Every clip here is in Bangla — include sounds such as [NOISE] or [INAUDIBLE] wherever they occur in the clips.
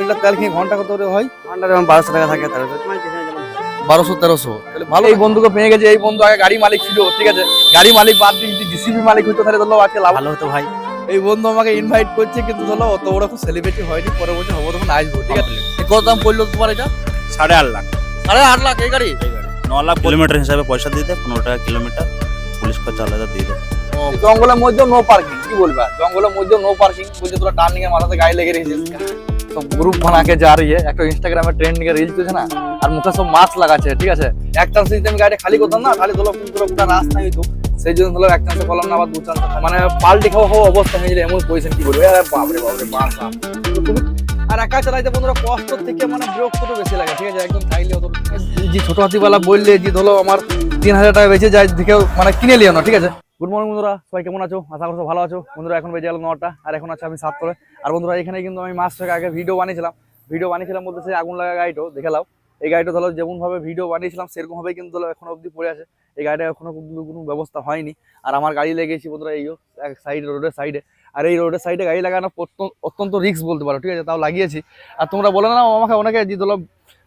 লিটার তেল খেয়ে ঘণ্টা কত করে হয়? ঘণ্টা যেমন বারোশো টাকা থাকে তেরোশো যেখানে যেমন। বারোশো তেরোশো। তাহলে ভালো এই বন্ধুকে পেয়ে গেছে এই বন্ধু আগে গাড়ি মালিক ছিল ঠিক আছে? গাড়ি মালিক বাদ দিয়ে যদি জিসিবি মালিক হইতো তাহলে ধরো আজকে লাভ ভালো হতো ভাই। এই বন্ধু আমাকে ইনভাইট করছে কিন্তু ধরো অত বড় খুব সেলিব্রিটি হয়নি পরে বলছে হব তখন আসব ঠিক আছে? কত দাম পড়ল তোমার এটা? সাড়ে আট লাখ। সাড়ে আট লাখ এই গাড়ি? ন লাখ কিলোমিটার হিসাবে পয়সা দিয়ে দেয় পনেরো টাকা কিলোমিটার পুলিশ খরচা আলাদা দিয়ে দেয় জঙ্গলের মধ্যে নো পার্কিং কি বলবা? জঙ্গলের মধ্যে নো পার্কিং বলছে তোরা টার্নিং এর মাথাতে গায়ে লেগে রেখেছিস। গ্রুপ বানাকে যা একটা ইনস্টাগ্রামে না, আর মুখে সব মাস্ক লাগাচ্ছে, ঠিক আছে? এক চান্স যদি আমি গাড়ি খালি করতাম না ধরো রাস্তা সেই জন্য ধরো এক চান্সে না, আবার দু চান্স মানে পাল্টি খাওয়া হওয়া অবস্থা হয়ে গেলে এমন পজিশন কি বলব? আরে বাপরে বাপরে বাস। আর একা চালাইতে বন্ধুরা কষ্ট থেকে মানে বিরক্ত বেশি লাগে, ঠিক আছে? একদম খাইলে অত যে ছোট হাতিওয়ালা বললে যে ধরো আমার তিন হাজার টাকা বেঁচে যায়, দেখেও মানে কিনে লিও না, ঠিক আছে? গুড মর্নিং বন্ধুরা। সবাই কেমন আছো? আশা করছ ভালো আছো। বন্ধুরা, এখন বেজে গেল নটা, আর এখন আছে আমি সাততলে আর বন্ধুরা, এখানে কিন্তু আমি মাস থেকে আগে ভিডিও বানিয়েছিলাম। ভিডিও বানিয়েছিলাম বলতে সেই আগুন লাগা গাড়িটাও দেখে লাও এই গাড়িটা ধরো, যেমনভাবে ভিডিও বানিয়েছিলাম, সেরকমভাবেই কিন্তু ধরো এখনও অবধি পড়ে আছে। এই গাড়িটা এখনও কিন্তু কোনো ব্যবস্থা হয়নি। আর আমার গাড়ি লেগেছি বন্ধুরা এইও এক সাইড রোডের সাইডে আর এই রোডের সাইডে গাড়ি লাগানো অত্যন্ত- অত্যন্ত রিস্ক বলতে পারো, ঠিক আছে? তাও লাগিয়েছি। আর তোমরা বলে না আমাকে, অনেকে যে ধরো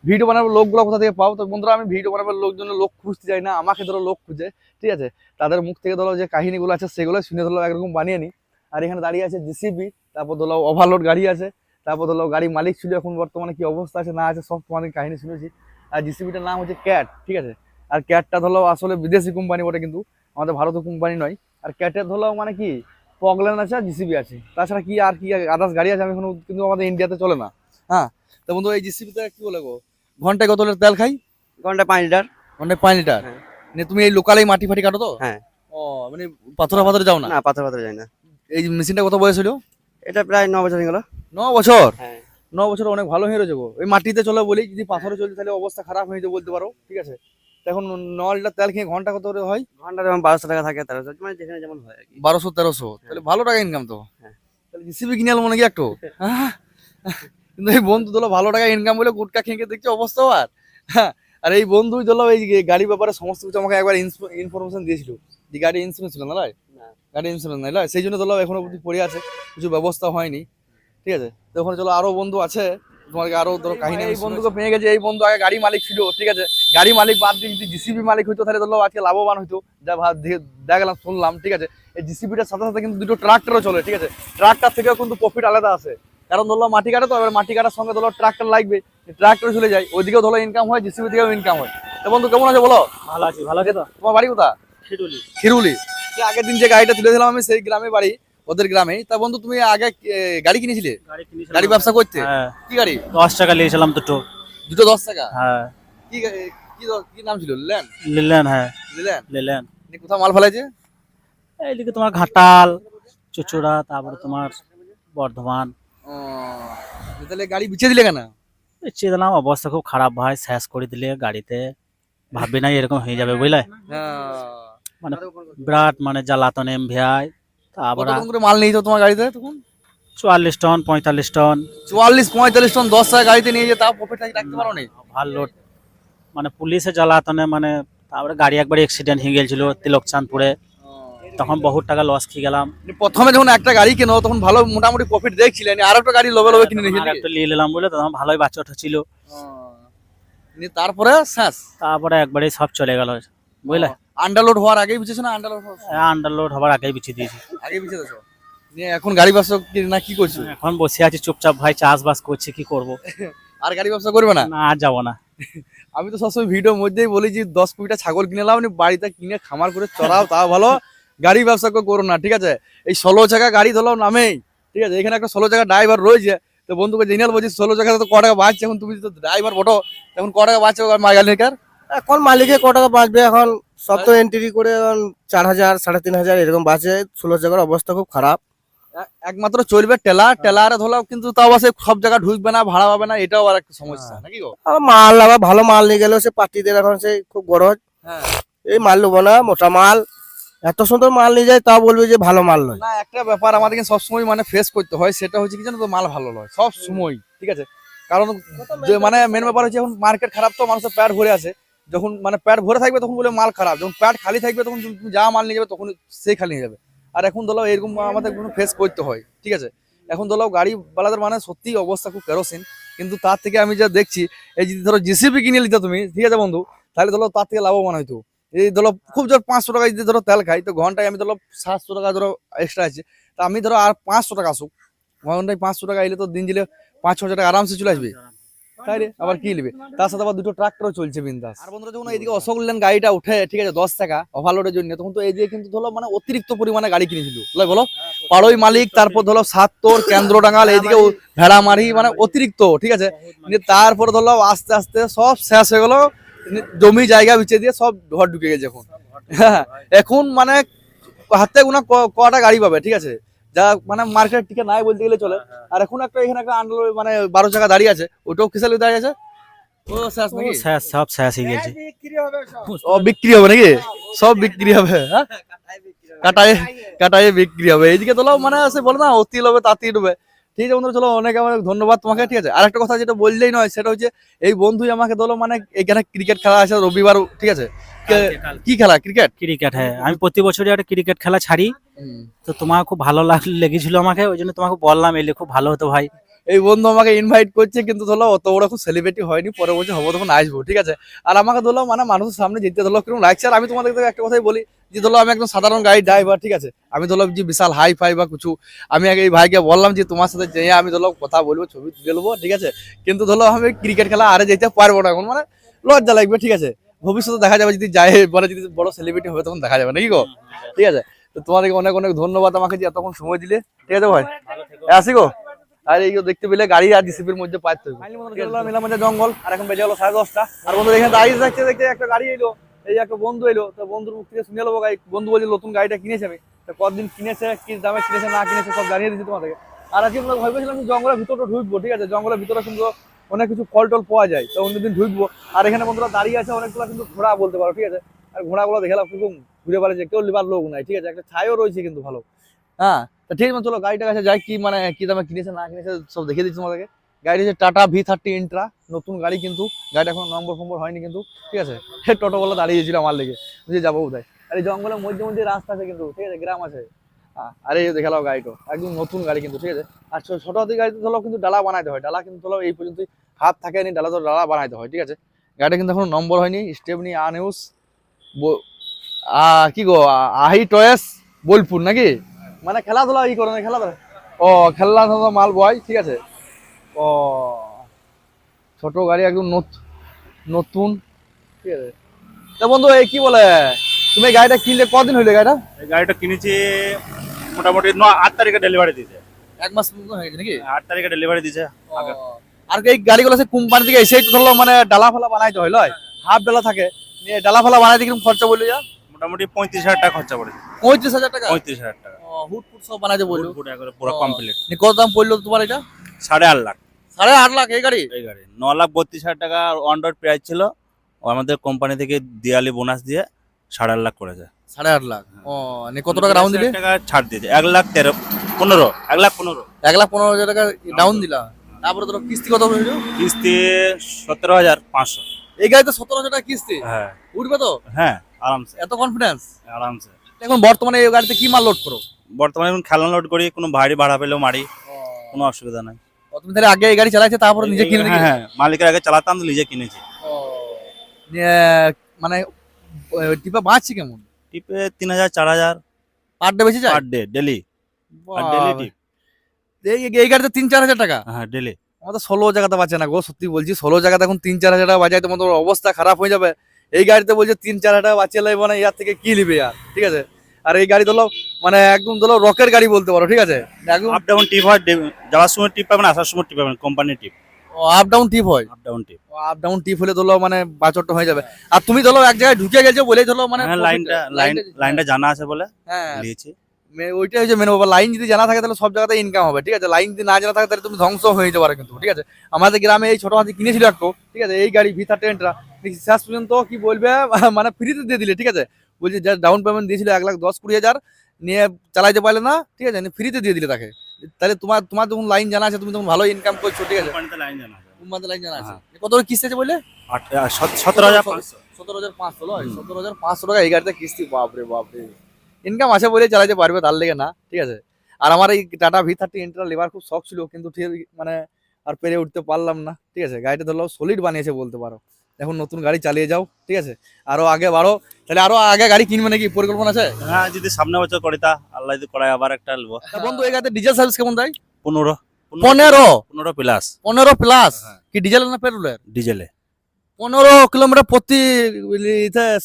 ভিডিও বানাবার লোকগুলো কোথা থেকে পাও তো বন্ধুরা, আমি ভিডিও বানাবার লোকজন লোক খুঁজতে যাই না, আমাকে ধরো লোক খুঁজে, ঠিক আছে? তাদের মুখ থেকে ধরো যে কাহিনীগুলো আছে, সেগুলো শুনে ধরো একরকম বানিয়ে নিই। আর এখানে দাঁড়িয়ে আছে জিসিবি তারপর ধরো ওভারলোড গাড়ি আছে, তারপর ধরো গাড়ি মালিক ছিল এখন বর্তমানে কি অবস্থা আছে, না আছে, সব তোমাদের কাহিনী শুনেছি। আর জিসিবিটার নাম হচ্ছে ক্যাট ঠিক আছে? আর ক্যাটটা ধরো আসলে বিদেশি কোম্পানি বটে কিন্তু, আমাদের ভারতীয় কোম্পানি নয়। আর ক্যাটের ধরো মানে কি পগলেন আছে আর জিসিবি আছে। তাছাড়া কি আর কি আদার্স গাড়ি আছে, আমি এখনও কিন্তু আমাদের ইন্ডিয়াতে চলে না। হ্যাঁ? তো বন্ধু এই জিসিবিতে কি বলে গো? ঘন্টায় কত লিটার তেল খাই? ঘন্টায় পাঁচ লিটার। ঘন্টায় পাঁচ লিটার? হ্যাঁ। মানে তুমি এই লোকালেই মাটি ফাটি কাটো তো? হ্যাঁ। ও মানে পাথরে পাথরে যাও না? না পাথর পাথর যায় না। এই মেশিনটা কত বয়স হলো? এটা প্রায় ন বছর হয়ে গেল। ন বছর? হ্যাঁ। ন বছর অনেক ভালো হয়ে গো। এই মাটিতে চলে বলি যদি পাথরে চলছে তাহলে অবস্থা খারাপ হয়ে যাবে বলতে পারো ঠিক আছে? এখন ন লিটার তেল খেয়ে ঘণ্টা কত করে হয়? ঘণ্টা যেমন বারোশো টাকা থাকে তেরোশো মানে যেখানে যেমন হয় বারোশো তেরোশো তাহলে ভালো টাকা ইনকাম তো। হ্যাঁ। তাহলে জিসিবি কিনে এলো মনে কি একটু আহ! কিন্তু এই বন্ধু তোলো ভালো টাকা ইনকাম বলে গুটকা খেয়ে দেখছে অবস্থা আর হ্যাঁ, আর এই বন্ধুই তোলো এই গাড়ি ব্যাপারে সমস্ত কিছু আমাকে একবার ইনফরমেশন দিয়েছিল। যে গাড়ি ইন্স্যুরেন্স ছিল না লয়? গাড়ি ইন্স্যুরেন্স নাই লয়? সেই জন্য তোলো এখনও অবধি পড়ে আছে কিছু ব্যবস্থা হয়নি। ঠিক আছে? তো ওখানে চলো আরও বন্ধু আছে তোমাকে আরও ধরো কাহিনী এই বন্ধুকে পেয়ে গেছে এই বন্ধু আগে গাড়ি মালিক ছিল ঠিক আছে? গাড়ি মালিক বাদ দিয়ে যদি জিসিবি মালিক হইতো তাহলে ধরো আজকে লাভবান হইতো। যা ভাব দেখে- শুনলাম ঠিক আছে? এই জিসিবিটার সাথে সাথে কিন্তু দুটো ট্রাক্টরও চলে ঠিক আছে? ট্রাক্টর থেকেও কিন্তু প্রফিট আলাদা আছে। কারণ ধরলো মাটি কাটে তো এবার মাটি কাটার সঙ্গে ধরো ট্রাক্টর লাগবে ট্রাক্টর চলে যায় ওইদিকেও ধরো ইনকাম হয় জিসিবি দিকেও ইনকাম হয়। তো বন্ধু কেমন আছে বলো? ভালো আছি ভালো আছে তো? তোমার বাড়ি কোথা খিটুলি খিরুলি। আগের দিন যে গাড়িটা তুলেছিলাম আমি সেই গ্রামে বাড়ি ওদের গ্রামে। তা বন্ধু তুমি আগে গাড়ি কিনেছিলে? গাড়ি ব্যবসা করতে? হ্যাঁ। কি গাড়ি? দশ টাকা নিয়েছিলাম দুটো। দুটো দশ টাকা? হ্যাঁ। কি কি নাম ছিল? লেন নিলেন হ্যাঁ। লেন নিলেন কোথাও মাল ফেলাইছে? এইদিকে তোমার ঘাটাল চুচুড়া তারপরে তোমার বর্ধমান। তাহলে গাড়ি বিছিয়ে দিলে কেন? চেয়ে দিলাম অবস্থা খুব খারাপ ভাই শেষ করে দিলে গাড়িতে। ভাববি নাই এরকম হয়ে যাবে বুঝলে? মানে বিরাট মানে জ্বালাতন এম ভিআই তারপরে কত করে মাল নিয়েছো তোমার গাড়িতে তখন? চুয়াল্লিশ টন পঁয়তাল্লিশ টন। চুয়াল্লিশ পঁয়তাল্লিশ টন দশ টাকা গাড়িতে নিয়ে যে তাও প্রফিট রাখতে পারো নি? ভালো লোড। মানে পুলিশে জ্বালাতনে মানে তারপরে গাড়ি একবার অ্যাক্সিডেন্ট হয়ে গেছিল তিলকচাঁদপুরে। তখন বহুত টাকা লস খেয়ে গেলাম। প্রথমে যখন একটা গাড়ি কেনো তখন ভালো মোটামুটি প্রফিট দেখছিলেন আর একটা গাড়ি লোভে লোভে কিনে একটা নিয়ে নিলাম বলে তখন ভালোই বাচ্চা ছিল। তারপরে শেষ? তারপরে একবারে সব চলে গেল। বুঝলে? আন্ডারলোড হওয়ার আগেই বুঝেছ না আন্ডারলোড আন্ডারলোড হবার আগেই বিছিয়ে দিয়েছি। আগে দেছো নিয়ে এখন গাড়ি ব্যবসা কি না কি করছ? এখন বসে আছি চুপচাপ ভাই চাষবাস করছি কি করব? আর গাড়ি ব্যবসা করবে না? না আর যাব না। আমি তো সবসময় ভিডিওর মধ্যেই বলি যে দশ কুড়িটা ছাগল কিনে নি বাড়িতে কিনে খামার করে চড়াও তাও ভালো। গাড়ি ব্যবসা করো না ঠিক আছে? এই ষোলো চাকা গাড়ি ধরো নামেই ঠিক আছে? এখানে একটা ষোলো চাকা ড্রাইভার রয়েছে। তো বন্ধুকে জেনারেল বলছি ষোলো চাকা তো ক টাকা বাঁচছে? এখন তুমি তো ড্রাইভার বটো তখন ক টাকা বাঁচছে মাইগালিকার এখন মালিকে ক টাকা বাঁচবে? এখন সব তো এন্ট্রি করে এখন চার হাজার সাড়ে তিন হাজার এরকম বাঁচে। ষোলো জায়গার অবস্থা খুব খারাপ। একমাত্র চলবে টেলা টেলারে ধরলাম কিন্তু তাও সে সব জায়গা ঢুকবে না ভাড়া পাবে না এটাও আর একটা সমস্যা নাকি গো? মাল আবার ভালো মাল নিয়ে গেলেও সে পার্টিদের এখন সে খুব গরজ। হ্যাঁ। এই মাল নেব না মোটা মাল। এত সুন্দর মাল নিয়ে যায়, তাও বলবে যে ভালো মাল নয়। না, একটা ব্যাপার আমাদেরকে সবসময় মানে ফেস করতে হয়, সেটা হচ্ছে কি জানো তো, মাল ভালো নয় সব সময় ঠিক আছে? কারণ যে মানে মেন ব্যাপার হচ্ছে এখন মার্কেট খারাপ, তো মানুষের প্যাট ভরে আছে যখন মানে প্যাট ভরে থাকবে, তখন বলে মাল খারাপ, যখন প্যাট খালি থাকবে, তখন তুমি যা মাল নিয়ে যাবে, তখন সেই খালি নিয়ে যাবে। আর এখন ধরো, এরকম আমাদের কোনো ফেস করতে হয়, ঠিক আছে? এখন ধরো, গাড়ি বালাদের মানে সত্যি অবস্থা খুব কেরোসিন, কিন্তু তার থেকে আমি যা দেখছি, এই যদি ধরো জিসিপি কিনে নিতে তুমি, ঠিক আছে বন্ধু? তাহলে ধরো, তার থেকে লাভবান হইতো এই ধরো খুব জোর পাঁচশো টাকা যদি ধরো তেল খাই তো ঘন্টায় আমি ধরো সাতশো টাকা ধরো এক্সট্রা আছে। তা আমি ধরো আর পাঁচশো টাকা আসুক। ঘন্টায় পাঁচশো টাকা এলে তো দিন দিলে পাঁচ ছ হাজার টাকা আরামসে চলে আসবে। তাই রে? আবার কি নেবে? তার সাথে আবার দুটো ট্রাক্টরও চলছে বিন্দাস। আর বন্ধুরা যখন এইদিকে অশোক লেন গাড়িটা উঠে ঠিক আছে দশ টাকা ওভারলোডের জন্য। তখন তো এইদিকে কিন্তু ধরো মানে অতিরিক্ত পরিমাণে গাড়ি কিনেছিল। বলো? পাড়ই মালিক তারপর ধরো সাত্তর কেন্দ্র ডাঙ্গাল এইদিকে ভেড়ামারি মানে অতিরিক্ত ঠিক আছে? নিয়ে তারপরে ধরো আস্তে আস্তে সব শেষ হয়ে গেলো। জমি জায়গা বিচে দিয়ে সব ঘর ঢুকে গেছে এখন। হ্যাঁ এখন মানে হাতে গোনা ক- কটা গাড়ি পাবে ঠিক আছে? যা মানে মার্কেট টিকে নাই বলতে গেলে চলে। আর এখন একটা এখানে একটা আন্ডার মানে বারো চাকা দাঁড়িয়ে আছে ওটাও কিসের দাঁড়িয়ে আছে? ও শেষ নাকি? শেষ সব শেষ হয়ে গেছে ও বিক্রি হবে নাকি? সব বিক্রি হবে হ্যাঁ? কাটায় কাটায় বিক্রি হবে। এইদিকে তোলাও মানে আছে বলে না অতি হবে তাঁতি ডুবে ঠিক আছে বন্ধুরা চলো অনেক অনেক ধন্যবাদ তোমাকে ঠিক আছে? আর একটা কথা যেটা বললেই নয় সেটা হচ্ছে এই বন্ধুই আমাকে দলো মানে এখানে ক্রিকেট খেলা আছে রবিবার ঠিক আছে? কি খেলা ক্রিকেট ক্রিকেট হ্যাঁ। আমি প্রতি বছরই একটা ক্রিকেট খেলা ছাড়ি। তো তোমার খুব ভালো লাগ লেগেছিল আমাকে ওই জন্য তোমাকে বললাম এলে খুব ভালো হতো ভাই। এই বন্ধু আমাকে ইনভাইট করছে কিন্তু ধরো অত বড় খুব সেলিব্রিটি হয়নি পরে বলছে হব তখন আসব ঠিক আছে? আর আমাকে ধরো মানে মানুষের সামনে যেতে ধরো কীরকম লাগছে। আর আমি তোমাদের একটা কথাই বলি যে ধরো আমি একদম সাধারণ গাড়ি ড্রাইভার ঠিক আছে? আমি ধরো যে বিশাল হাই ফাই বা কিছু আমি আগে এই ভাইকে বললাম যে তোমার সাথে যেয়ে আমি ধরো কথা বলব ছবি তুলে নেব ঠিক আছে? কিন্তু ধরো আমি ক্রিকেট খেলা আরে যেতে পারব না এখন মানে লজ্জা লাগবে ঠিক আছে? ভবিষ্যতে দেখা যাবে যদি যায় বলে যদি বড় সেলিব্রিটি হবে তখন দেখা যাবে নাকি গো? ঠিক আছে? তো তোমাদেরকে অনেক অনেক ধন্যবাদ আমাকে যে এতক্ষণ সময় দিলে ঠিক আছে ভাই? এ, আসি গো। আর এই দেখতে পেলে গাড়ি আর ডিসিপির মধ্যে পাইতে হবে মধ্যে জঙ্গল আর এখন বেজে গেলো সাড়ে দশটা। আর বন্ধু এখানে দাঁড়িয়ে দেখতে দেখতে একটা গাড়ি এলো এই একটা বন্ধু এলো তো বন্ধুর মুখ থেকে শুনে নেব গাড়ি বন্ধু বলছে নতুন গাড়িটা কিনেছে আমি। তো কতদিন কিনেছে কি দামে কিনেছে না কিনেছে সব জানিয়ে দিচ্ছি তোমাদেরকে। আর আজকে আমরা ভেবেছিলাম জঙ্গলের ভিতরটা ঢুকবো ঠিক আছে? জঙ্গলের ভিতরে কিন্তু অনেক কিছু ফল টল পাওয়া যায় তো অন্যদিন ঢুকবো। আর এখানে বন্ধুরা দাঁড়িয়ে আছে অনেকগুলো কিন্তু ঘোড়া বলতে পারো ঠিক আছে? আর ঘোড়াগুলো দেখলাম কীরকম ঘুরে বেড়াচ্ছে কেউ লিবার লোক নাই ঠিক আছে? একটা ছাইও রয়েছে কিন্তু ভালো। হ্যাঁ তো ঠিক আছে, চলো, গাড়িটার কাছে যাই, কি মানে কি দামে কিনেছে, না কিনেছে, সব দেখিয়ে দিচ্ছি তোমাদেরকে। গাড়ি হচ্ছে টাটা ভি থার্টি ইন্ট্রা নতুন গাড়ি কিন্তু, গাড়িটা এখন নম্বর ফম্বর হয়নি কিন্তু, ঠিক আছে? সে টোটোওয়ালা দাঁড়িয়েছিল আমার লেগে, বুঝে যাব বোধহয় আর এই জঙ্গলের মধ্যে মধ্যে রাস্তা আছে কিন্তু, ঠিক আছে, গ্রাম আছে। আর যে দেখালাম গাড়িটা, একদম নতুন গাড়ি কিন্তু, ঠিক আছে? আর ছোট হাতি গাড়িতে ধরো, কিন্তু ডালা বানাইতে হয়, ডালা কিন্তু ধরো, এই পর্যন্ত হাত থাকেনি, ডালা তো ডালা বানাইতে হয়, ঠিক আছে? গাড়িটা কিন্তু এখন নম্বর হয়নি, স্টেপনি আনইউস কি গো আহি টয়েস, বোলপুর নাকি? মানে খেলাধুলা ই করে না খেলাধুলা ও খেলাধুলা মাল বয় ঠিক আছে। ও ছোট গাড়ি একদম নত- নতুন। ঠিক আছে। তা বন্ধু এই কি বলে তুমি গাড়িটা কিনলে কদিন হইলে গাড়িটা? এই গাড়িটা কিনেছি মোটামুটি ন আট তারিখে ডেলিভারি দিয়েছে। এক মাস মতো হয়েছে নাকি? আট তারিখে ডেলিভারি দিয়েছে। আর এই গাড়িগুলো সে কোম্পানি থেকে এসেই তো ধরলো মানে ডালা ফালা বানাইতে হয় লয় হাফ ডালা থাকে নিয়ে ডালা ফালা বানাইতে কীরকম খরচা বলল যা। মোটামুটি পঁয়ত্রিশ হাজার টাকা খরচা পড়েছে। পঁয়ত্রিশ হাজার টাকা? পঁয়ত্রিশ হাজার টাকা। হুট ফুট সব বলল। পুরো ও। কমপ্লিট নিয়ে কত দাম পড়ল তোমার এটা? সাড়ে আট লাখ। সাড়ে আট লাখ এই গাড়ি? এই গাড়ি। ন লাখ বত্রিশ হাজার টাকা অন রোড প্রাইস ছিল আমাদের কোম্পানি থেকে দিয়ালি বোনাস দিয়ে সাড়ে আট লাখ করেছে। সাড়ে আট লাখ। ও নিয়ে কত টাকা ডাউন দিলে? টাকা ছাড় দিয়েছে। এক লাখ তেরো পনেরো এক লাখ পনেরো। এক লাখ পনেরো হাজার টাকা ডাউন দিলা। তারপরে তোর কিস্তি কত হইল কিস্তি সতেরো হাজার পাঁচশো। এই গাড়িতে সতেরো হাজার টাকা কিস্তি? হ্যাঁ। উঠবে তো? হ্যাঁ আরামসে। এত কনফিডেন্স আরামসে। এখন বর্তমানে এই গাড়িতে কি মাল লোড করো? বর্তমানে এখন খেলনা লোড করি কোনো ভারী ভাড়া পেলেও মারি কোনো অসুবিধা নাই। তুমি তাহলে আগে এই গাড়ি চালাইছে তারপরে নিজে কিনে হ্যাঁ হ্যাঁ মালিকের আগে চালাতাম তো নিজে কিনেছি। মানে টিপা বাঁচছি কেমন? টিপে তিন হাজার চার হাজার। পার ডে বেশি যায়? Per day daily. Daily. Trip. এই গাড়িতে তিন চার হাজার টাকা? হ্যাঁ ডেলি। আমাদের ষোলো জায়গাতে বাঁচে না গো সত্যি বলছি ষোলো জায়গাতে এখন তিন চার হাজার টাকা বাজায় তোমাদের অবস্থা খারাপ হয়ে যাবে। এই গাড়িতে বলছে তিন চার হাজার টাকা বাঁচিয়ে লাগবে না ইয়ার থেকে কি নিবে আর ঠিক আছে? আর এই গাড়ি ধরো মানে একদম ধরো রকের গাড়ি বলতে পারো ঠিক আছে? একদম আপ ডাউন টিপ হয় যাওয়ার সময় টিপ পাবেন আসার সময় টিপ পাবেন কোম্পানির টিপ আপ ডাউন টিপ হয়? Up down trip up down trip হলে ধরো মানে বাচরটা হয়ে যাবে। আর তুমি ধরো এক জায়গায় ঢুকে গেছো বলে ধরো মানে হ্যাঁ লাইনটা লাইন লাইনটা জানা আছে বলে হ্যাঁ। নিয়েছি মে- ওইটাই হচ্ছে মেন ব্যাপার। লাইন যদি জানা থাকে তাহলে সব জায়গাতে ইনকাম হবে ঠিক আছে? লাইন যদি না জানা থাকে তাহলে তুমি ধ্বংস হয়ে যেতে পারো কিন্তু ঠিক আছে? আমাদের গ্রামে এই ছোট হাতি কিনেছিল একটু ঠিক আছে? এই গাড়ি ভিতা টেন্টরা শেষ পর্যন্ত কি বলবে? [LAUGHS] মানে ফ্রিতে দিয়ে দিলে ঠিক আছে? বলছি যা ডাউন পেমেন্ট দিয়েছিল এক লাখ দশ কুড়ি হাজার নিয়ে চালাইতে পারলে না ঠিক আছে ফ্রিতে দিয়ে দিলে তাকে। তাহলে তোমার তোমার যখন লাইন জানা আছে তুমি তখন ভালো ইনকাম করছ ঠিক আছে? লাইন জানা আছে। লাইন জানা আছে। হ্যাঁ। কত কিস্তি আছে সতেরো হাজার পাঁচশো। সতেরো হাজার পাঁচশো লয়? সতেরো হাজার পাঁচশো টাকা এই গাড়িতে কিস্তি বাপরে বাপরে। ইনকাম আছে বলে চালাতে পারবে তার লেগে না ঠিক আছে? আর আমার এই টাটা ভি থার্টি ইন্টার লেবার খুব শখ ছিল কিন্তু ঠিক মানে আর পেরে উঠতে পারলাম না ঠিক আছে? গাড়িটা ধরো সলিড বানিয়েছে বলতে পারো। এখন নতুন গাড়ি চালিয়ে যাও ঠিক আছে? আরও আগে বাড়ো। তাহলে আরও আগে গাড়ি কিনবে নাকি? পরিকল্পনা আছে? হ্যাঁ যদি সামনে বছর করি তা আল্লাহ যদি করায় আবার একটা নেব। তা বন্ধু এই গাড়িতে ডিজেল সার্ভিস কেমন দেয়? পনেরো। পনেরো? পনেরো প্লাস পনেরো প্লাস হ্যাঁ। কি ডিজেল না পেট্রোলের ডিজেলে পনেরো কিলোমিটার প্রতি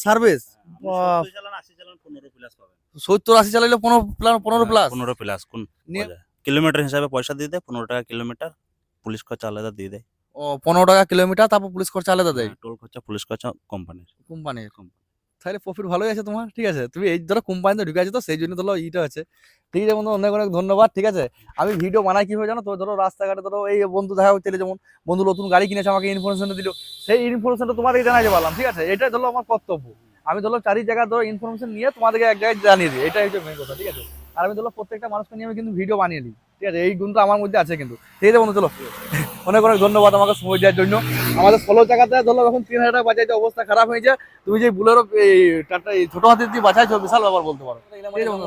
সার্ভিস সত্তর আশি পনেরো প্লাস চালাইলে পনেরো পনেরো প্লাস পনেরো প্লাস কোন। কিলোমিটার হিসাবে পয়সা দিয়ে দেয় পনেরো টাকা কিলোমিটার পুলিশ খরচা আলাদা দিয়ে দেয়। ও পনেরো টাকা কিলোমিটার তারপর পুলিশ খরচা আলাদা দেয়? হ্যাঁ, টোল খরচা পুলিশ খরচা কোম্পানির কোম্পানির তাহলে প্রফিট ভালোই আছে তোমার ঠিক আছে? তুমি এই ধরো কোম্পানিতে ঢুকে আছে তো সেই জন্য ধরো ইটা আছে ঠিক আছে বন্ধু অনেক অনেক ধন্যবাদ ঠিক আছে? আমি ভিডিও বানাই কীভাবে জানো তো ধরো রাস্তাঘাটে ধরো এই বন্ধু দেখা হচ্ছে যেমন বন্ধু নতুন গাড়ি কিনেছে আমাকে ইনফরমেশনটা দিল। সেই ইনফরমেশনটা তোমাদেরকে জানাইতে পারলাম ঠিক আছে? এটাই ধরো আমার কর্তব্য। আমি ধরো চারি জায়গায় ধরো ইনফরমেশন নিয়ে তোমাদেরকে এক জায়গায় জানিয়ে দিই এটাই হচ্ছে মেন কথা ঠিক আছে? আর আমি ধরো প্রত্যেকটা মানুষকে নিয়ে আমি কিন্তু ভিডিও বানিয়ে দিই। ঠিক আছে, এই গুণটা আমার মধ্যে আছে কিন্তু। ঠিক আছে বন্ধু, চলো। অনেক অনেক ধন্যবাদ আমাকে সময় দেওয়ার জন্য। আমাদের ষোলো টাকাতে ধরো, এখন তিন হাজার টাকা বাজাইতে অবস্থা খারাপ হয়েছে। তুমি যে বুলেরো, এই, টাটা ছোট হাতের দিয়ে বাঁচাইছো বিশাল ব্যাপার বলতে পারো।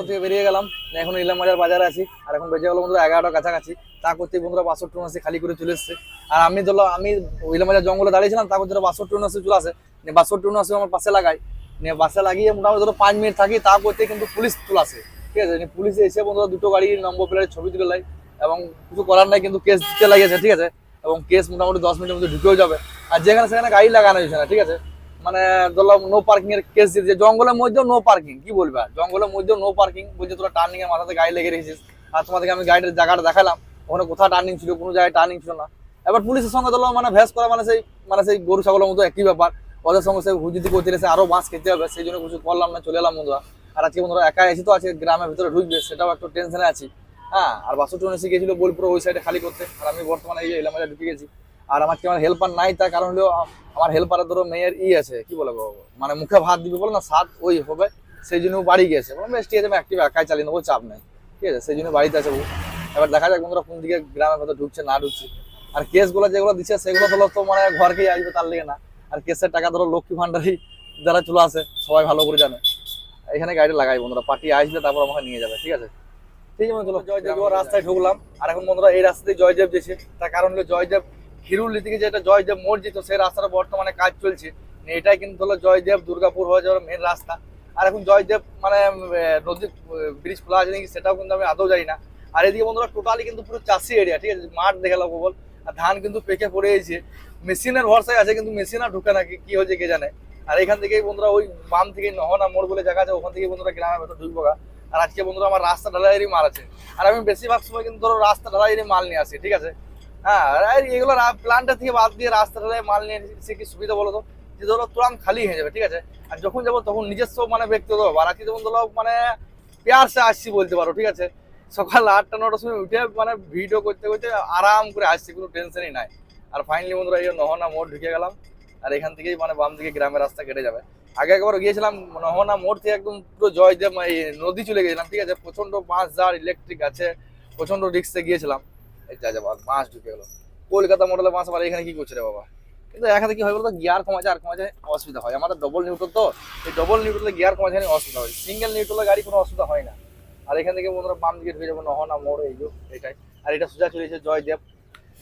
থেকে বেরিয়ে গেলাম। এখন ইলাম বাজার বাজারে আছি। আর এখন বেজে গেল বন্ধুরা এগারোটা কাছাকাছি। তা করতে বন্ধুরা বাসর ট্রেন আসে, খালি করে চলে এসছে। আর আমি ধরো, আমি ইলাম বাজার জঙ্গলে দাঁড়িয়েছিলাম তা করতে বাসর ট্রেন আসে, চলে আসে। বাসর ট্রেন আসে, আমার পাশে লাগাই। নিয়ে বাসে লাগিয়ে মোটামুটি ধরো পাঁচ মিনিট থাকি, তা করতে কিন্তু পুলিশ চলে আসে। ঠিক আছে? পুলিশে এসে বন্ধুরা দুটো গাড়ির নম্বর প্লেটের ছবি তুলে লাই এবং কিছু করার নাই, কিন্তু কেস দিতে লাগিয়েছে, ঠিক আছে? এবং কেস মোটামুটি দশ মিনিটের মধ্যে ঢুকেও যাবে। আর যেখানে সেখানে গাড়ি লাগানো হয়েছে না, ঠিক আছে? মানে ধরলাম নো পার্কিং এর কেস দিয়েছে। জঙ্গলের মধ্যেও নো পার্কিং কি বলবে? জঙ্গলের মধ্যেও নো পার্কিং বলছে, তোরা টার্নিং এর মাথাতে গাড়ি লেগে রেখেছিস। আর তোমাদেরকে আমি গাড়ির জায়গাটা দেখালাম। ওখানে কোথাও টার্নিং ছিল, কোনো জায়গায় টার্নিং ছিল না। এবার পুলিশের সঙ্গে ধরলাম মানে ভেস করা মানে সেই মানে সেই গরু, ছাগলের মতো একই ব্যাপার। ওদের সঙ্গে সেই হুজুতি করতে আরও বাঁশ খেতে হবে, সেই জন্য কিছু করলাম না, চলে এলাম বন্ধুরা। আর আজকে বন্ধুরা একা এসে তো আছে, গ্রামের ভিতরে ঢুকবে, সেটাও একটু টেনশনে আছি। হ্যাঁ আর বাসু ট্রেন এসে গেছিল বোলপুর, ওই সাইডে খালি করতে। আর আমি বর্তমানে এই এলাম ঢুকে গেছি। আর আমার আমার হেল্পার নাই, তার কারণ হলো আমার হেল্পারের ধরো মেয়ের ই আছে, কি বলব? মানে মুখে ভাত দিবে বলে না, সাত ওই হবে, সেই জন্য বাড়ি গেছে। বললাম, বেশ, ঠিক আছে, আমি একটিভ একাই চালিয়ে নেব, চাপ নেই। ঠিক আছে, সেই জন্য বাড়িতে আছে এবার দেখা যাক বন্ধুরা কোন দিকে গ্রামের ভেতর ঢুকছে, না ঢুকছে। আর কেসগুলো যেগুলো দিচ্ছে, সেগুলো ধরো তো মানে ঘরকেই আসবে তার লেগে না। আর কেসের টাকা ধরো লক্ষ্মী ভান্ডারই যারা চলে আসে, সবাই ভালো করে জানে। এখানে গাড়ি লাগাই বন্ধুরা পার্টি আসলে তারপর আমাকে নিয়ে যাবে ঠিক আছে? ঠিক আছে চলো জয়দেব রাস্তায় ঢুকলাম। আর এখন বন্ধুরা এই রাস্তাতে জয়দেব যেছে। তার কারণ হলো জয়দেব হিরুলি থেকে যেটা জয়দেব মোড় যেত সেই রাস্তাটা বর্তমানে কাজ চলছে। মানে এটাই কিন্তু হলো জয়দেব দুর্গাপুর হয়ে যাওয়ার মেন রাস্তা। আর এখন জয়দেব মানে উম, আহ, নদী ব্রিজ খোলা আছে নাকি সেটাও কিন্তু আমি আদৌ জানি না। আর এদিকে বন্ধুরা টোটালি কিন্তু পুরো চাষি এরিয়া ঠিক আছে? মাঠ দেখালাম বল। আর ধান কিন্তু পেকে পড়ে গেছে। মেশিনের ভরসায় আছে কিন্তু মেশিন আর ঢুকে না কি কি হয়েছে কে জানে? আর এখান থেকেই বন্ধুরা ওই বাম থেকে নহনা মোড় বলে জায়গা আছে, ওখান থেকে বন্ধুরা গ্রামের ভেতর ঢুকবো। আর আজকে বন্ধুরা আমার রাস্তা ঢালাইয়েরই মাল আছে। আর আমি বেশিরভাগ সময় কিন্তু ধরো রাস্তা ঢালাইয়েরই মাল নিয়ে আসি, ঠিক আছে? হ্যাঁ এগুলো প্ল্যানটা থেকে বাদ দিয়ে রাস্তা ঢালাই মাল নিয়ে এসে কি সুবিধা বলো তো? যে ধরো তুরাম খালি হয়ে যাবে, ঠিক আছে? আর যখন যাব তখন নিজস্ব মানে ব্যক্তিগত আর আজকে যেমন ধরো মানে পেয়ার সে আসছি বলতে পারো, ঠিক আছে? সকাল আটটা, নটার সময় উঠে মানে ভিডিও করতে করতে আরাম করে আসছি, কোনো টেনশনই নাই। আর ফাইনালি বন্ধুরা এই নহনা মোড় ঢুকে গেলাম। আর এখান থেকেই মানে বাম দিকে গ্রামের রাস্তা কেটে যাবে। আগে একবার গিয়েছিলাম নহনা মোড় থেকে একদম পুরো জয়দেব, এই নদী চলে গেছিলাম, ঠিক আছে? প্রচণ্ড বাঁশ ঝাড় ইলেকট্রিক আছে প্রচণ্ড রিক্সে গিয়েছিলাম। যা যা, বাঁশ ঢুকে গেলো। কলকাতা মডেলের বাঁশ আবার এখানে কি করছে রে বাবা? কিন্তু এখানে কি হয় বলতো, গিয়ার কমাচ্ছে আর কমাচ্ছে অসুবিধা হয়। আমাদের ডবল নিউট্রাল তো, এই ডবল নিউট্রালে গিয়ার কমাচ্ছে অসুবিধা হয়। সিঙ্গেল নিউট্রালের গাড়ি কোনো অসুবিধা হয় না। আর এখান থেকে বন্ধুরা বাম দিকে ঢুকে যাব নহনা মোড়, এই এটাই। আর এটা সোজা চলেছে জয়দেব।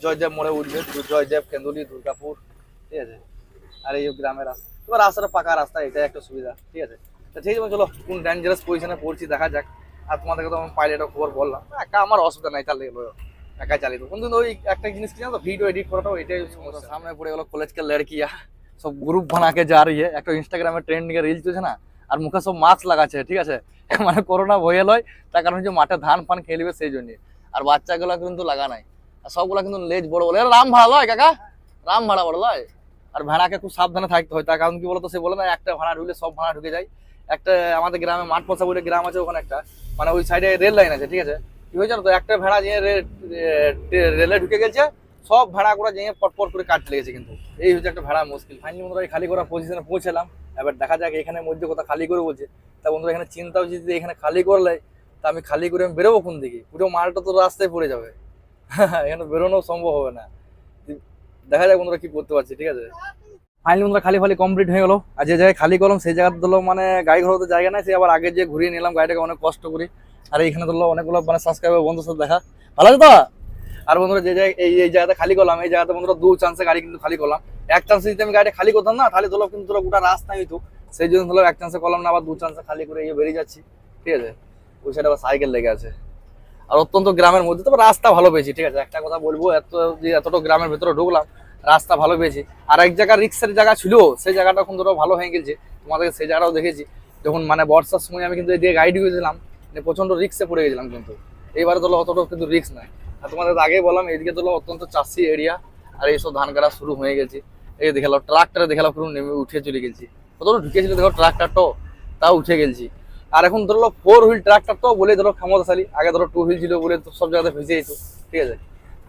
জয়দেব মোড়ে উঠবে, জয়দেব, কেন্দুলি, দুর্গাপুর, ঠিক আছে? আর এই যে গ্রামের রাস্তা। এবার রাস্তাটা পাকা রাস্তা, এটাই একটা সুবিধা, ঠিক আছে? তো ঠিক আছে, চলো, কোন ডেঞ্জারাস পজিশনে পড়ছি, দেখা যাক। আর তোমাদেরকে তো আমি পাইলটের খবর বললাম। একা আমার অসুবিধা নাই, তাহলে এলো, একাই চালিয়ে দেবো। কিন্তু ওই একটা জিনিস কি জানো ভিডিও এডিট করাটাও এটাই সমস্যা। সামনে পড়ে গেলো কলেজ কে লড়কিয়া, সব গ্রুপ বানাকে যা है একটা ইনস্টাগ্রামে ট্রেন্ডিং এর রিল চলছে না, আর মুখে সব মাস্ক লাগাচ্ছে, ঠিক আছে? [LAUGHS] মানে করোনা ভয়ে লয় তার কারণ হচ্ছে মাঠে ধান ফান খেলবে সেই জন্য। আর বাচ্চাগুলো কিন্তু লাগা নাই। আর সবগুলা কিন্তু লেজ বড় বলে রাম ভাড়া লয় কাকা, রাম ভাড়া বড় লয়। আর ভেড়াকে খুব সাবধানে থাকতে হয়। তার কারণ কি বলতো, সে বলে না, একটা ভাড়া ঢুকলে সব ভাড়া ঢুকে যায়। একটা আমাদের গ্রামে মাঠ পচা বলে গ্রাম আছে ওখানে একটা মানে ওই সাইডে রেল লাইন আছে, ঠিক আছে? কি হয়েছে তো? একটা ভেড়া যে রেলে ঢুকে গেছে, সব ভেড়া করে যেয়ে পটপট করে কাটতে লেগেছে কিন্তু। এই হচ্ছে একটা ভেড়া মুশকিল। ফাইনালি বন্ধুরা, এই খালি করা পজিশনে পৌঁছালাম। এবার দেখা যাক এখানে মধ্যে কোথাও খালি করে বলছে। তা বন্ধুরা, এখানে চিন্তা হচ্ছে যে এখানে খালি করলে, তা আমি খালি করে আমি বেরোবো কোন দিকে? পুরো মালটা তো রাস্তায় পড়ে যাবে। [LAUGHS] এখানে বেরোনো সম্ভব হবে না। দেখা যাক বন্ধুরা কি করতে পারছি, ঠিক আছে? ফাইনালি বন্ধুরা খালি ফালি কমপ্লিট হয়ে গেলো। আর যে জায়গায় খালি করলাম সেই জায়গাতে ধরলো মানে গাড়ি ঘোড়া তো জায়গা নাই সে আবার আগে যে ঘুরিয়ে নিলাম গাড়িটাকে অনেক কষ্ট করি। আর এইখানে ধরলো অনেকগুলো মানে সাবস্ক্রাইবার বন্ধুর সাথে দেখা। ভালো আছে তো? আর বন্ধুরা যে জায়গায়, এই এই জায়গাতে খালি করলাম এই জায়গাতে বন্ধুরা দু চান্সে গাড়ি কিন্তু খালি করলাম। এক চান্সে যদি আমি গাড়িটা খালি করতাম না, তাহলে ধরো কিন্তু গোটা রাস্তা হইতো। সেই জন্য ধরো এক চান্সে করলাম না, আবার দু চান্সে খালি করে ইয়ে বেরিয়ে যাচ্ছি, ঠিক আছে? ওই সাইডে আবার সাইকেল লেগে আছে। আর অত্যন্ত গ্রামের মধ্যে, তবে রাস্তা ভালো পেয়েছি, ঠিক আছে? একটা কথা বলব, এত এতটা গ্রামের ভেতরে ঢুকলাম, রাস্তা ভালো পেয়েছি। আর এক জায়গা রিক্সের জায়গা ছিল, সেই জায়গাটা এখন ধরো ভালো হয়ে গেছে, তোমাদেরকে সেই জায়গাটাও দেখেছি। যখন মানে বর্ষার সময় আমি কিন্তু এদিকে গাইড গিয়েছিলাম প্রচণ্ড রিক্সে পড়ে গেছিলাম কিন্তু। এইবারে ধরো অতটা কিন্তু রিক্স নাই। আর তোমাদের আগেই বললাম, এদিকে ধরো অত্যন্ত চাষি এরিয়া আর এইসব ধান কাটা শুরু হয়ে গেছে। এই দেখাল ট্রাক্টরে দেখাল পুরো নেমে উঠে চলে গেছি। কতটা ঢুকেছিল দেখো, ট্রাক্টরটাও, তাও উঠে গেছি। আর এখন ধরো ফোর হুইল ট্রাক্টরটাও বলে ধরো ক্ষমতাশালী আগে ধরো টু হুইল ছিল বলে তো সব জায়গাতে ভেসে যেত ঠিক আছে?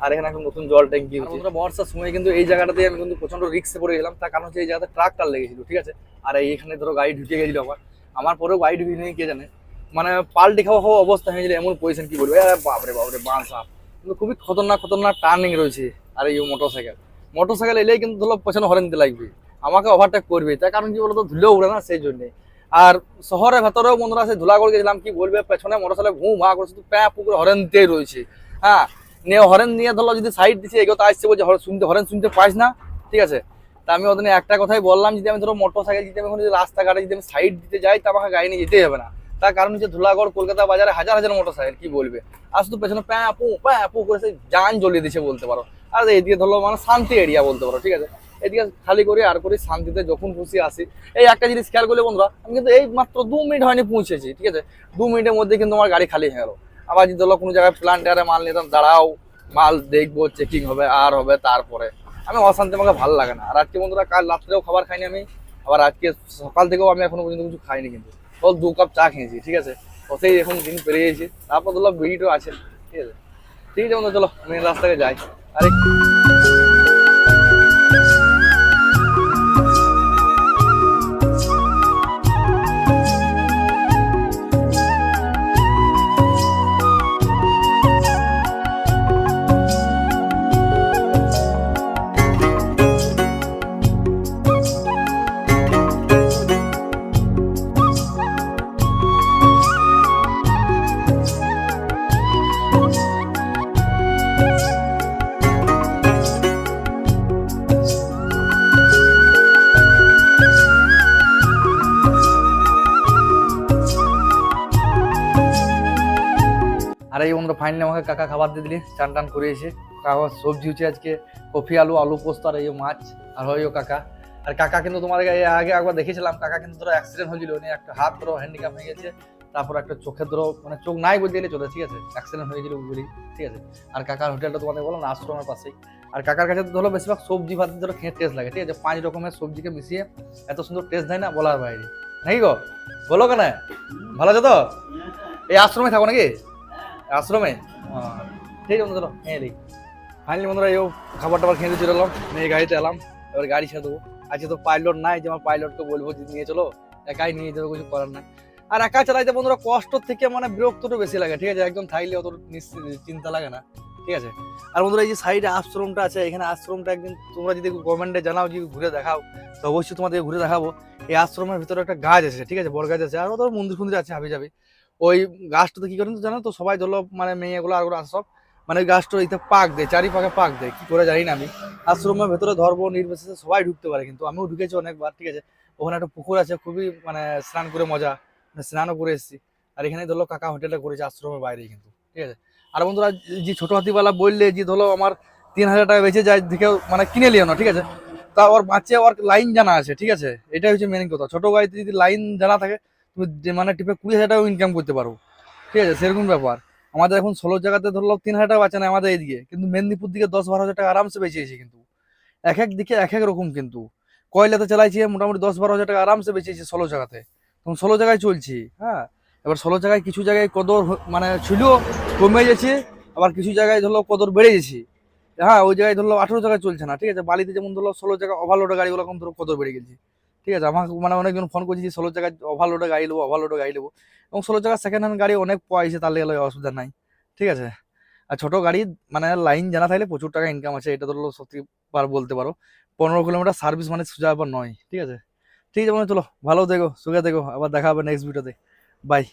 আর এখানে এখন নতুন জল ট্যাঙ্কি হচ্ছে বর্ষার সময় কিন্তু এই জায়গাটাতে আমি কিন্তু প্রচণ্ড রিক্সে পড়ে গেলাম। তার কারণ হচ্ছে এই জায়গাতে ট্রাক্টর লেগেছিল ঠিক আছে? আর এইখানে ধরো গাড়ি ঢুকে গেছিল আমার আমার পরেও গাড়ি ঢুকে নিয়ে কে জানে? মানে পাল্টে খাওয়া খাওয়া অবস্থা হয়ে হয়েছিল এমন পজিশন কি বলব? আরে বাপরে বাপরে বাঁ সাপ। কিন্তু খুবই খতরনাক খতরনাক টার্নিং রয়েছে আর এই মোটর সাইকেল মোটর সাইকেল এলেই কিন্তু ধরো পেছনে হরেন দিতে লাগবে। আমাকে ওভারটেক করবে। তার কারণ কি বলতো? ধুলেও উড়ে না সেই জন্যে। আর শহরের ভেতরেও বন্ধুরা সে ধুলা করে গেছিলাম, কি বলবে, পেছনে মোটর সাইকেল ঘুম ভা করে, শুধু প্যা পুকুর হরেন দিতেই রয়েছে। হ্যাঁ নিয়ে হরেন নিয়ে ধরো যদি সাইড দিচ্ছে এগোতে আসছে বলছে শুনতে, হরেন শুনতে পাইস না। ঠিক আছে? তা আমি ওদের একটা কথাই বললাম, যদি আমি ধরো মোটর সাইকেল যদি আমি যদি রাস্তাঘাটে যদি আমি সাইড দিতে যাই, তা আমাকে গাড়ি নিয়ে যেতেই হবে না। তার কারণ হচ্ছে ধুলাগড়, কলকাতা বাজারে হাজার হাজার মোটর সাইকেল কি বলবে? আর শুধু পেছনে প্যাঁ পু প্যাঁ পু করে সেই যান জ্বলিয়ে দিচ্ছে বলতে পারো। আর এদিকে ধরো মানে শান্তি এরিয়া বলতে পারো, ঠিক আছে? এদিকে খালি করে আর করে শান্তিতে যখন খুশি আসি। এই একটা জিনিস খেয়াল করলে বন্ধুরা, আমি কিন্তু এই মাত্র দু মিনিট হয়নি পৌঁছেছি, ঠিক আছে? দু মিনিটের মধ্যে কিন্তু আমার গাড়ি খালি হয়ে গেল। আবার যদি ধরো কোনো জায়গায় প্লান্টারে মাল নিতাম, দাঁড়াও, মাল দেখব চেকিং হবে, আর হবে তারপরে। আমি অশান্তি আমাকে ভালো লাগে না। আর আজকে বন্ধুরা, কাল রাত্রেও খাবার খাইনি আমি, আবার আজকে সকাল থেকেও আমি এখনও পর্যন্ত কিছু খাইনি কিন্তু। তো দু কাপ চা খেয়েছি, ঠিক আছে? ওতেই এখন দিন পেরিয়ে গেছি তারপর ধরো বিড়িটাও আছে, ঠিক আছে? ঠিক আছে বন্ধু চলো মেন রাস্তাকে যাই। আরে ফাইনালি আমাকে কাকা খাবার দিয়ে দিলি, চান টান করে এসে। কাকা সবজি হচ্ছে আজকে কফি, আলু আলু পোস্ত আর এই মাছ। আর হয় কাকা। আর কাকা কিন্তু তোমার আগে একবার দেখেছিলাম, কাকা কিন্তু ধরো অ্যাক্সিডেন্ট হয়েছিল, উনি একটা হাত ধরো হ্যান্ডিক্যাপ হয়ে গেছে, তারপর একটা চোখের ধরো মানে চোখ নাই বলতে গেলে চলে, ঠিক আছে? অ্যাক্সিডেন্ট হয়েছিল বলি, ঠিক আছে? আর কাকার হোটেলটা তোমাদের না, আশ্রমের পাশেই। আর কাকার কাছে তো ধরো বেশিরভাগ সবজি ভাত ধরো খেয়ে টেস্ট লাগে, ঠিক আছে? পাঁচ রকমের সবজিকে মিশিয়ে এত সুন্দর টেস্ট দেয় না বলার বাইরে। নাকি গো? বলো কেন? ভালো আছে তো? এই আশ্রমে থাকো নাকি? আশ্রমে? হ্যাঁ। ঠিক আছে বন্ধুরা খেয়ে দিই ফাইনালি বন্ধুরা এই খাবার টাবার খেয়ে চলে এলাম নিয়ে গাড়িতে এলাম এবার গাড়ি ছেড়ে দেবো। আজকে তো পাইলট নাই যে আমার পাইলটকে বলব যে নিয়ে চলো একাই নিয়ে যাব কিছু করার নাই। আর একা চালাইতে বন্ধুরা কষ্ট থেকে মানে বিরক্তটা বেশি লাগে ঠিক আছে? একদম থাকলে অত চিন্তা লাগে না ঠিক আছে? আর বন্ধুরা এই যে সাইডে আশ্রমটা আছে এখানে আশ্রমটা একদিন তোমরা যদি গভর্নমেন্টে জানাও যদি ঘুরে দেখাও তো অবশ্যই তোমাদের ঘুরে দেখাবো। এই আশ্রমের ভিতরে একটা গাছ আছে ঠিক আছে? বড় গাছ আছে আর ওদের মন্দির ফন্দির আছে হাবি যাবে ওই গাছটাতে কি করেন তো জানো তো? সবাই ধরলো মানে মেয়েগুলো আর ওরা সব মানে ওই গাছটা ইতে পাক দেয়, চারিপাকে পাক দেয়, কি করে জানি না আমি। আশ্রমের ভেতরে ধর্ম নির্বিশেষে সবাই ঢুকতে পারে, কিন্তু আমিও ঢুকেছি অনেকবার, ঠিক আছে? ওখানে একটা পুকুর আছে, খুবই মানে স্নান করে মজা মানে স্নানও করে এসেছি। আর এখানে ধরলো কাকা হোটেলটা করেছে আশ্রমের বাইরে কিন্তু, ঠিক আছে? আর বন্ধুরা যে ছোট হাতিওয়ালা বললে যে ধরো আমার তিন হাজার টাকা বেঁচে যায় দেখে মানে কিনে লিও না, ঠিক আছে? তা ওর বাঁচে ওর লাইন জানা আছে, ঠিক আছে? এটাই হচ্ছে মেন কথা। ছোট গাড়িতে যদি লাইন জানা থাকে তুমি মানে টিপে কুড়ি হাজার টাকা ইনকাম করতে পারো। ঠিক আছে, সেরকম ব্যাপার। আমাদের এখন ষোলো জায়গাতে ধরলো তিন হাজার টাকা বাঁচে না আমাদের এইদিকে। কিন্তু মেদিনীপুর দিকে দশ বারো হাজার টাকা আরামসে বেঁচেছে কিন্তু। এক এক দিকে এক এক রকম কিন্তু। কয়লাতে চালাইছে মোটামুটি দশ বারো হাজার টাকা আরামসে বেঁচেছে ষোলো জায়গাতে। তখন ষোলো জায়গায় চলছি হ্যাঁ। এবার ষোলো জায়গায় কিছু জায়গায় কদর মানে ছিল, কমে গেছে। আবার কিছু জায়গায় ধরলো কদর বেড়ে গেছে। হ্যাঁ ওই জায়গায় ধরলো আঠেরো জায়গায় চলছে না। ঠিক আছে, বালিতে যেমন ধরলো ষোলো জায়গায় ওভারলোডের গাড়িগুলো এখন ধরো কদর বেড়ে গেছে। ঠিক আছে? আমাকে মানে অনেকজন ফোন করছি যে ষোলো জায়গায় ওভারলোডে গাড়ি নেব ওভারলোডে গাড়ি নেব। এবং ষোলো জায়গায় সেকেন্ড হ্যান্ড গাড়ি অনেক পয়সা তাহলে গেলে অসুবিধা নাই। ঠিক আছে? আর ছোটো গাড়ি মানে লাইন জানা থাকলে প্রচুর টাকা ইনকাম আছে, এটা ধরো সত্যি বার বলতে পারো। পনেরো কিলোমিটার সার্ভিস মানে সোজা ব্যাপার নয়, ঠিক আছে? ঠিক আছে মানে চলো, ভালো দেখো সুখে দেখো আবার দেখা হবে নেক্সট ভিডিওতে বাই